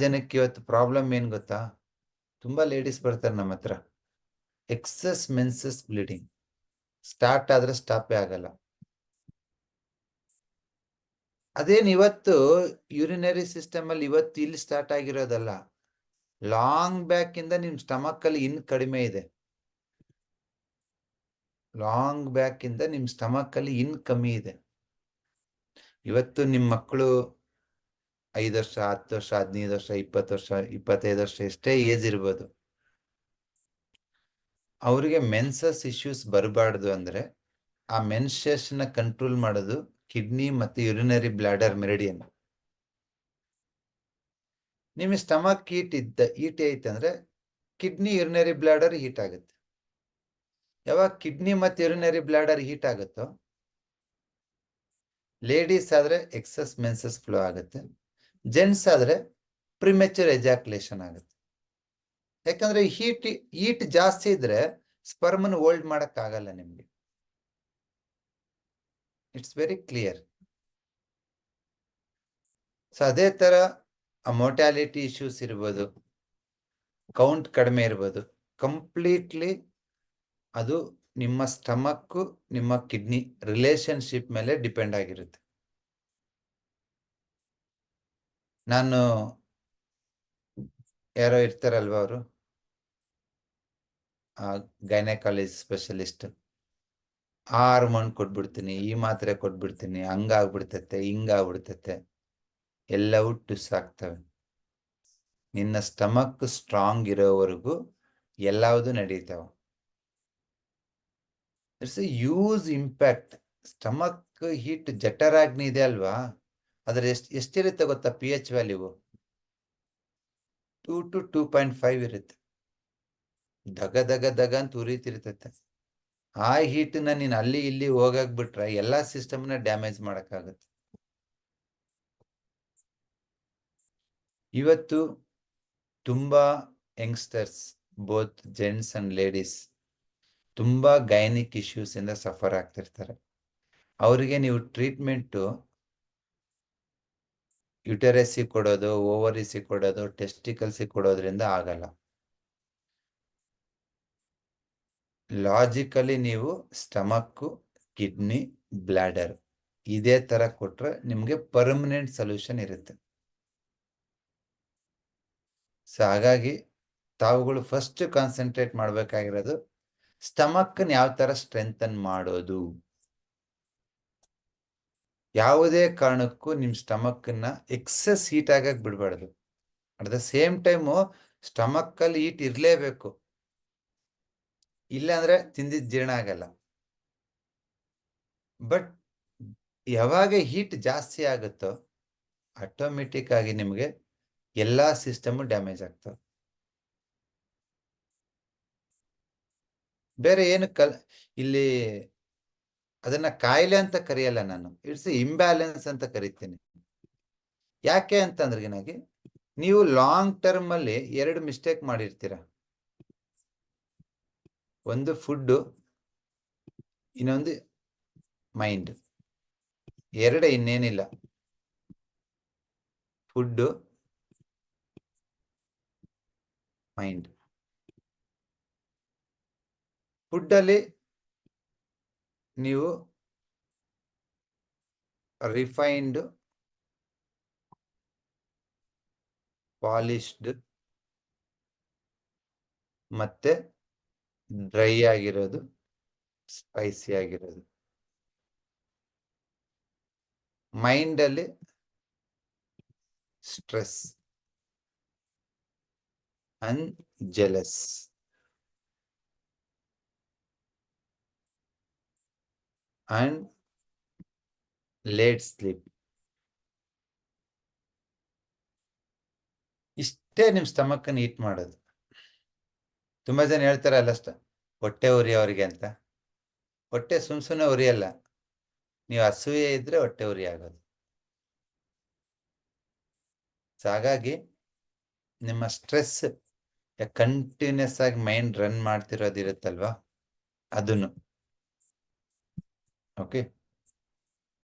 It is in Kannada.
ಜನಕ್ಕೆ ಇವತ್ತು ಪ್ರಾಬ್ಲಮ್ ಏನು ಗೊತ್ತಾ? ತುಂಬಾ ಲೇಡೀಸ್ ಬರ್ತಾರೆ ನಮ್ಮ ಹತ್ರ. ಎಕ್ಸಸ್ ಮೆನ್ಸಸ್ ಬ್ಲೀಡಿಂಗ್ ಸ್ಟಾರ್ಟ್ ಆದ್ರೆ ಸ್ಟಾಪೇ ಆಗಲ್ಲ. ಅದೇನು ಇವತ್ತು ಯೂರಿನರಿ ಸಿಸ್ಟಮ್ ಅಲ್ಲಿ ಇವತ್ತು ಇಲ್ಲಿ ಸ್ಟಾರ್ಟ್ ಆಗಿರೋದಲ್ಲ? ಲಾಂಗ್ ಬ್ಯಾಕ್ ಇಂದ ನಿಮ್ ಸ್ಟಮಕ್ ಅಲ್ಲಿ ಇನ್ ಕಡಿಮೆ ಇದೆ. ಲಾಂಗ್ ಬ್ಯಾಕ್ ಇಂದ ನಿಮ್ ಸ್ಟಮಕ್ ಅಲ್ಲಿ ಇನ್ ಕಮ್ಮಿ ಇದೆ. ಇವತ್ತು ನಿಮ್ಮ ಮಕ್ಕಳು ಐದು ವರ್ಷ, ಹತ್ತು ವರ್ಷ, ಹದಿನೈದು ವರ್ಷ, ಇಪ್ಪತ್ತು ವರ್ಷ, ಇಪ್ಪತ್ತೈದು ವರ್ಷ ಎಷ್ಟೇ ಏಜ್ ಇರ್ಬೋದು. ಅವರಿಗೆ ಮೆನ್ಸಸ್ ಇಶ್ಯೂಸ್ ಬರಬಾರ್ದು ಅಂದ್ರೆ ಆ ಮೆನ್ಸೇಷನ್ ಕಂಟ್ರೋಲ್ ಮಾಡೋದು ಕಿಡ್ನಿ ಮತ್ತೆ ಯುರಿನರಿ ಬ್ಲ್ಯಾಡರ್ ಮೆರಿಡಿಯನ್ ನಿಮಗೆ ಸ್ಟಮಕ್ ಹೀಟ್ ಇದ್ದ ಹೀಟ್ ಐತೆ ಅಂದ್ರೆ ಕಿಡ್ನಿ ಯುರಿನರಿ ಬ್ಲ್ಯಾಡರ್ ಹೀಟ್ ಆಗುತ್ತೆ. ಯಾವಾಗ ಕಿಡ್ನಿ ಮತ್ತೆ ಯುರಿನರಿ ಬ್ಲ್ಯಾಡರ್ ಹೀಟ್ ಆಗುತ್ತೋ ಲೇಡೀಸ್ ಆದರೆ ಎಕ್ಸಸ್ ಮೆನ್ಸಸ್ ಫ್ಲೋ ಆಗುತ್ತೆ. ಜೆಂಟ್ಸ್ ಆದ್ರೆ ಪ್ರಿಮೆಚರ್ ಎಜಾಕ್ಯುಲೇಷನ್ ಆಗುತ್ತೆ. ಯಾಕಂದ್ರೆ ಹೀಟ್ ಹೀಟ್ ಜಾಸ್ತಿ ಇದ್ರೆ ಸ್ಪರ್ಮನ್ ಹೋಲ್ಡ್ ಮಾಡೋಕ್ಕಾಗಲ್ಲ ನಿಮ್ಗೆ. ಇಟ್ಸ್ ವೆರಿ ಕ್ಲಿಯರ್ ಸೊ ಅದೇ ತರ ಮೊಟ್ಯಾಲಿಟಿ ಇಶ್ಯೂಸ್ ಇರ್ಬೋದು ಕೌಂಟ್ ಕಡಿಮೆ ಇರ್ಬೋದು ಕಂಪ್ಲೀಟ್ಲಿ ಅದು ನಿಮ್ಮ ಸ್ಟಮಕ್ಕು ನಿಮ್ಮ ಕಿಡ್ನಿ ರಿಲೇಶನ್ಶಿಪ್ ಮೇಲೆ ಡಿಪೆಂಡ್ ಆಗಿರುತ್ತೆ. ನಾನು ಯಾರೋ ಇರ್ತಾರಲ್ವ ಅವರು? Gynaecology specialist. ಹಾರ್ಮೋನ್ ಕೊಟ್ಬಿಡ್ತೀನಿ, ಈ ಮಾತ್ರೆ ಕೊಟ್ಬಿಡ್ತೀನಿ, ಹಂಗಾಗ್ಬಿಡ್ತತೆ, ಹಿಂಗಾಗ್ಬಿಡ್ತತೆ ಎಲ್ಲವೂ ಟುಸ್ ಆಗ್ತವೆ ನಿನ್ನ ಸ್ಟಮಕ್ ಸ್ಟ್ರಾಂಗ್ ಇರೋವರೆಗೂ ಎಲ್ಲವುದು ನಡೀತಾವ. It's a huge impact stomach heat ಜಠರಾಗ್ನಿ ಇದೆ ಅಲ್ವಾ? ಅದ್ರ ಎಷ್ಟು, ಎಷ್ಟಿರುತ್ತೆ ಗೊತ್ತಾ P H value two to two point five ಇರುತ್ತೆ. ದಗ ದಗ ದಗ ಅಂತ ಉರಿತಿರ್ತೈತೆ. ಆ ಹೀಟ್ನ ನೀನು ಅಲ್ಲಿ, ಇಲ್ಲಿ ಹೋಗಾಕ್ ಬಿಟ್ರೆ ಎಲ್ಲಾ ಸಿಸ್ಟಮ್ನ ಡ್ಯಾಮೇಜ್ ಮಾಡೋಕ್ಕಾಗತ್ತೆ. ಇವತ್ತು ತುಂಬಾ youngsters both gents and ladies ತುಂಬಾ ಗೈನಿಕ್ ಇಶ್ಯೂಸ್ ಇಂದ ಸಫರ್ ಆಗ್ತಿರ್ತಾರೆ. ಅವರಿಗೆ ನೀವು ಟ್ರೀಟ್ಮೆಂಟು ಯುಟೆರಸಿ ಕೊಡೋದು, ಓವರಿಸಿ ಕೊಡೋದು, ಟೆಸ್ಟಿಕಲ್ಸಿ ಕೊಡೋದ್ರಿಂದ ಆಗಲ್ಲ. ಲಾಜಿಕಲಿ ನೀವು ಸ್ಟಮಕ್ಕು, ಕಿಡ್ನಿ, ಬ್ಲ್ಯಾಡರ್ ಇದೇ ತರ ಕೊಟ್ರೆ ನಿಮ್ಗೆ ಪರ್ಮನೆಂಟ್ ಸೊಲ್ಯೂಷನ್ ಇರುತ್ತೆ. ಸೊ, ಹಾಗಾಗಿ ತಾವುಗಳು ಫಸ್ಟ್ ಕಾನ್ಸಂಟ್ರೇಟ್ ಮಾಡ್ಬೇಕಾಗಿರೋದು ಸ್ಟಮಕ್ ಯಾವ ತರ ಸ್ಟ್ರೆಂಥನ್ ಮಾಡೋದು? ಯಾವುದೇ ಕಾರಣಕ್ಕೂ ನಿಮ್ಮ ಸ್ಟಮಕ್ಕನ್ನ ಎಕ್ಸಸ್ ಹೀಟ್ ಆಗಕ್ ಬಿಡಬಾರ್ದು. ಅಟ್ ದ ಸೇಮ್ ಟೈಮು ಸ್ಟಮಕ್ಕಲ್ಲಿ ಹೀಟ್ ಇರಲೇಬೇಕು. ಇಲ್ಲ ಅಂದ್ರೆ ತಿಂದಿದ್ ಜೀರ್ಣ ಆಗಲ್ಲ. ಬಟ್ ಯಾವಾಗ ಹೀಟ್ ಜಾಸ್ತಿ ಆಗುತ್ತೋ ಆಟೋಮೆಟಿಕ್ ಆಗಿ ನಿಮಗೆ ಎಲ್ಲ ಸಿಸ್ಟಮು ಡ್ಯಾಮೇಜ್ ಆಗ್ತವೆ. ಬೇರೆ ಏನು ಕಲ್, ಇಲ್ಲಿ ಅದನ್ನ ಕಾಯಿಲೆ ಅಂತ ಕರೆಯಲ್ಲ ನಾನು. ಇಟ್ಸ್ ಇಂಬ್ಯಾಲೆನ್ಸ್ ಅಂತ ಕರಿತೀನಿ. ಯಾಕೆ ಅಂತಂದ್ರೆ ನನಗೆ, ನೀವು ಲಾಂಗ್ ಟರ್ಮ್ ಅಲ್ಲಿ ಎರಡು ಮಿಸ್ಟೇಕ್ ಮಾಡಿರ್ತೀರ. ಒಂದು ಫುಡ್ ಇನ್ನೊಂದು ಮೈಂಡ್ ಎರಡೇ ಇನ್ನೇನಿಲ್ಲ. ಫುಡ್ ಮೈಂಡ್ ಫುಡ್ ಅಲ್ಲಿ ನೀವು ರಿಫೈನ್ಡ್ ಪಾಲಿಶ್ಡ್ ಮತ್ತೆ ಡ್ರೈ ಆಗಿರೋದು ಸ್ಪೈಸಿ ಆಗಿರೋದು. ಮೈಂಡಲ್ಲಿ stress and jealous and late sleep ಇಷ್ಟೇ ನಿಮ್ ಸ್ಟಮಕ್ ಅನ್ನು ಹೀಟ್ ಮಾಡೋದು. ತುಂಬಾ ಜನ ಹೇಳ್ತಾರೆ ಅಲ್ಲಷ್ಟ ಹೊಟ್ಟೆ ಉರಿ ಅವರಿಗೆ ಅಂತ. ಹೊಟ್ಟೆ ಸುಮ್ ಸುಮ್ಮನೆ ಉರಿಯಲ್ಲ, ನೀವು ಅಸೂಯೆ ಇದ್ರೆ ಹೊಟ್ಟೆ ಉರಿ ಆಗೋದು. ಹಾಗಾಗಿ ನಿಮ್ಮ ಸ್ಟ್ರೆಸ್ ಕಂಟಿನ್ಯೂಸ್ ಆಗಿ ಮೈಂಡ್ ರನ್ ಮಾಡ್ತಿರೋದು ಇರುತ್ತಲ್ವಾ? ಅದನ್ನು Okay.